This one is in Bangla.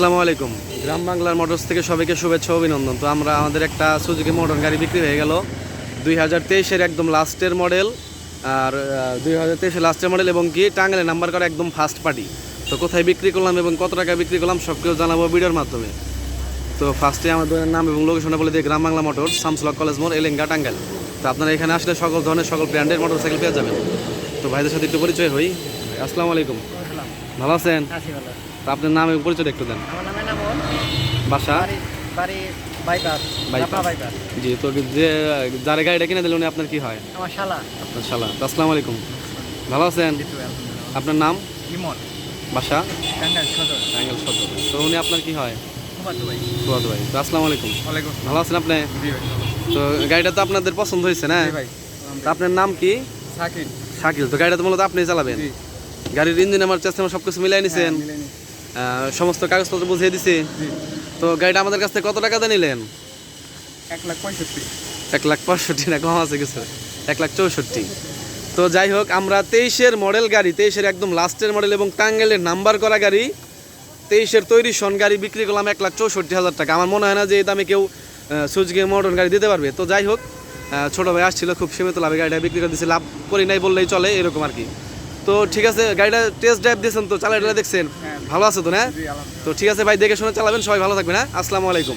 আসসালামু আলাইকুম। গ্রাম বাংলার মোটরস থেকে সবাইকে শুভেচ্ছা অভিনন্দন। তো আমরা আমাদের একটা সুজুকি মোটর গাড়ি বিক্রি হয়ে গেল। দুই হাজার তেইশের একদম লাস্টের মডেল আর দুই হাজার তেইশের লাস্টের মডেল এবং কি টাঙ্গালে নাম্বার করা একদম ফার্স্ট পার্টি তো কোথায় বিক্রি করলাম এবং কত টাকা বিক্রি করলাম সব কিছু জানাব ভিডিওর মাধ্যমে। তো ফার্স্টে আমাদের নাম এবং লোকেশনে বলে দিয়ে গ্রাম বাংলা মোটর শামসুলক কলেজ মোড় এলেঙ্গা টাঙ্গাইল। তো আপনারা এখানে আসলে সকল ধরনের সকল ব্র্যান্ডের মোটরসাইকেল পেয়ে যাবেন। তো ভাইদের সাথে একটু পরিচয় হই। আসসালামু আলাইকুম। ভালো আছেন? তো আপনার নাম এবং পরিচয় একটু দেন। আমার নামে নামন বাসা? বাড়ি বাড়ি বাইপাস বাইপাস। Bypass bypass. জি তো যে যার গাড়িটা কিনে দিলেন উনি আপনার কি হয়? আমার শালা। আপনার শালা। তো আসসালামু আলাইকুম। ভালো আছেন? আপনার নাম? ইমন। বাসা? টাঙ্গাইল সদর। টাঙ্গাইল সদর। তো উনি আপনার কি হয়? ফুয়াদ ভাই। তো আসসালামু আলাইকুম। ভালো আছেন আপনি? তো গাড়িটা তো আপনাদের পছন্দ হয়েছে না? আপনার নাম কি? সাকিব শাকিল। তো গাড়িটা তো মূলত আপনি চালাবেন? গাড়ির ইঞ্জিন আমার চেষ্টা সব কিছু মিলাই নিছেন? আহ, সমস্ত কাগজপত্র বুঝিয়ে দিছি। তো গাড়িটা আমাদের কাছ থেকে কত টাকা দিয়ে নিলেন? এক লাখ পঁয়ষট্টি। এক লাখ পঁয়ষট্টি না কম আছে কিছু এক লাখ চৌষট্টি। তো যাই হোক আমরা তেইশের মডেল গাড়ি তেইশের একদম লাস্টের মডেল এবং টাঙ্গেলের নাম্বার করা গাড়ি তেইশের তৈরি সন গাড়ি বিক্রি করলাম এক লাখ চৌষট্টি হাজার টাকা। আমার মনে হয় না যে এই দামে কেউ সুজকে মডার্ন গাড়ি দিতে পারবে। তো যাই হোক ছোট ভাই আসছিল খুব সীমিত লাভে গাড়িটা বিক্রি করে দিচ্ছে লাভ করি নাই বললেই চলে এরকম আর কি। তো ঠিক আছে গাড়িটা টেস্ট ড্রাইভ দিয়েছেন তো চালাটা দেখছেন। হ্যাঁ। ভালো আছে তো না? তো ঠিক আছে ভাই দেখে শুনে চালাবেন সবাই ভালো থাকবে না আসসালামু আলাইকুম।